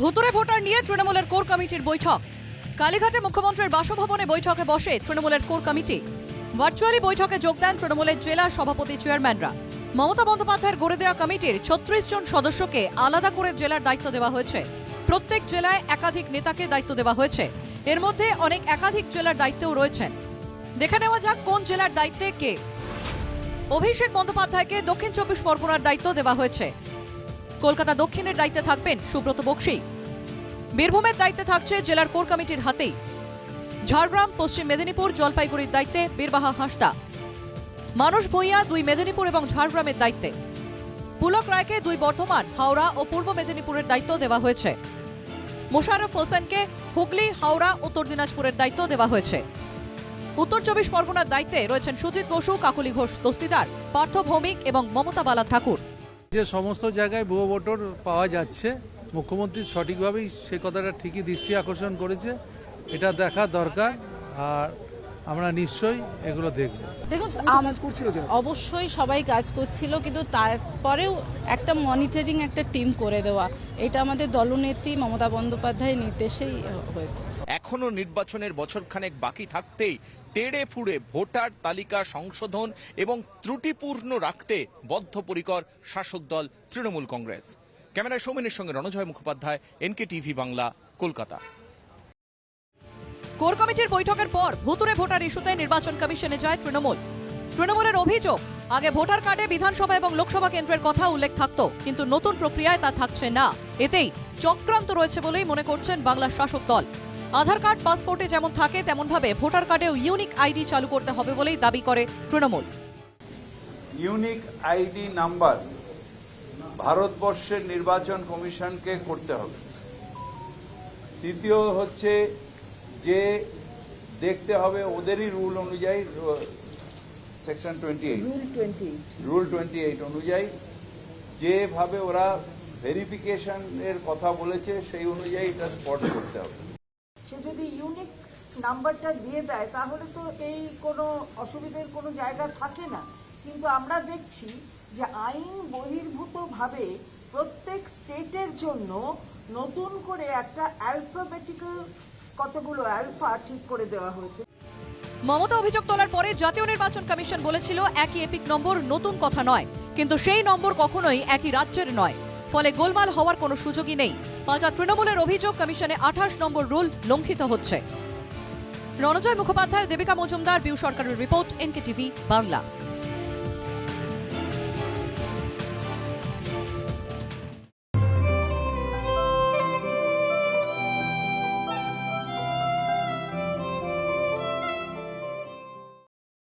ভুতুরে ভোটার নিয়ে তৃণমূলের কোর কমিটির বৈঠক। কালীঘাটে মুখ্যমন্ত্রীর বাসভবনে বৈঠকে বসে তৃণমূলের কোর কমিটি। ভার্চুয়ালি বৈঠকে যোগ দেন তৃণমূলের জেলা সভাপতি চেয়ারম্যানরা। মমতা বন্দ্যোপাধ্যায়ের গড়ে দেওয়া কমিটির ছত্রিশ জন সদস্যকে আলাদা করে জেলার দায়িত্ব দেওয়া হয়েছে। প্রত্যেক জেলায় একাধিক নেতাকে দায়িত্ব দেওয়া হয়েছে। এর মধ্যে অনেক একাধিক জেলার দায়িত্বেও রয়েছেন। দেখে নেওয়া যাক কোন জেলার দায়িত্বে কে। অভিষেক বন্দ্যোপাধ্যায়কে দক্ষিণ চব্বিশ পরগনার দায়িত্ব দেওয়া হয়েছে। কলকাতা দক্ষিণের দায়িত্বে থাকবেন সুব্রত বক্সি। বীরভূমের দায়িত্বে থাকছে জেলার কোর কমিটির হাতেই। ঝাড়গ্রাম, পশ্চিম মেদিনীপুর, জলপাইগুড়ির দায়িত্বে বীরবাহা হাঁসদা। মানস ভূঁইয়া দুই মেদিনীপুর এবং ঝাড়গ্রামের দায়িত্বে। পুলক রায়কে দুই বর্ধমান, হাওড়া ও পূর্ব মেদিনীপুরের দায়িত্ব দেওয়া হয়েছে। মোশাররফ হোসেনকে হুগলি, হাওড়া, উত্তর দিনাজপুরের দায়িত্ব দেওয়া হয়েছে। উত্তর চব্বিশ পরগনার দায়িত্বে রয়েছেন সুজিত বসু, কাকলি ঘোষ দস্তিদার পার্থ ভৌমিক এবং মমতা বালা ঠাকুর। যে সমস্ত জায়গায় ভুয়ো ভোটার পাওয়া যাচ্ছে মুখ্যমন্ত্রী সঠিকভাবেই সে কথাটা ঠিকই দৃষ্টি আকর্ষণ করেছে এটা দেখা দরকার আর আমরা নিশ্চয়ই এগুলো দেখব। দেখুন অবশ্যই সবাই কাজ করছিল কিন্তু তারপরেও একটা মনিটরিং একটা টিম করে দেওয়া এটা আমাদের দলনেত্রী মমতা বন্দ্যোপাধ্যায়ের নির্দেশেই হয়েছে। এখনও নির্বাচনের বছরখানেক বাকি থাকতেই তেড়ে ফুড়ে ভোটার তালিকা সংশোধন এবং ত্রুটিপূর্ণ রাখতে বদ্ধপরিকর শাসক দল তৃণমূল কংগ্রেস। ক্যামেরায় সৌমেনের সঙ্গে Ranajay Mukhopadhyay, NK TV Bangla, Kolkata. Core কমিটির বৈঠকের পর ভুতুরে ভোটার ইস্যুতে নির্বাচন কমিশনে যায় তৃণমূল। তৃণমূলের অভিযোগ, আগে ভোটার কার্ডে বিধানসভা এবং লোকসভা কেন্দ্রের কথা উল্লেখ থাকতো, কিন্তু নতুন প্রক্রিয়ায় তা থাকছে না। এতেই চক্রান্ত রয়েছে বলেই মনে করছেন বাংলার শাসক দল। আধার কার্ড পাসপোর্টে যেমন থাকে তেমনভাবে ভোটার কার্ডেও ইউনিক আইডি চালু করতে হবে বলেই দাবি করে তৃণমূল। ইউনিক আইডি নাম্বার ভারতবর্ষের নির্বাচন কমিশনকে করতে হবে। তৃতীয় হচ্ছে যে দেখতে হবে ওদেরই রুল অনুযায়ী section twenty eight. Rule twenty eight. অনুযায়ী যেভাবে ওরা ভেরিফিকেশন এর কথা বলেছে সেই অনুযায়ী এটা স্পট করতে হবে। সে যদি ইউনিক নাম্বারটা দিয়ে দেয়, তাহলে তো এই কোনো অসুবিধের কোনো জায়গা থাকে না। কিন্তু আমরা দেখছি যে আইন বহির্ভূতভাবে প্রত্যেক স্টেটের জন্য নতুন করে একটা অ্যালফাবেটিক্যাল কতগুলো অ্যালফা ঠিক করে দেওয়া হয়েছে। মমতা অভিযোগ তোলার পরে জাতীয় নির্বাচন কমিশন বলেছিল, একই এপিক নম্বর নতুন কথা নয়। কিন্তু সেই নম্বর কখনোই একই রাজ্যের নয়। ফলে গোলমাল হওয়ার কোনো সুযোগই নেই। পাঁচা তৃণমূলের অভিযোগ, কমিশনে আঠাশ নম্বর রুল লঙ্ঘিত হচ্ছে। রণজয় মুখোপাধ্যায় দেবিকা মজুমদার, বিউ সরকারের রিপোর্ট এনকে টিভি বাংলা।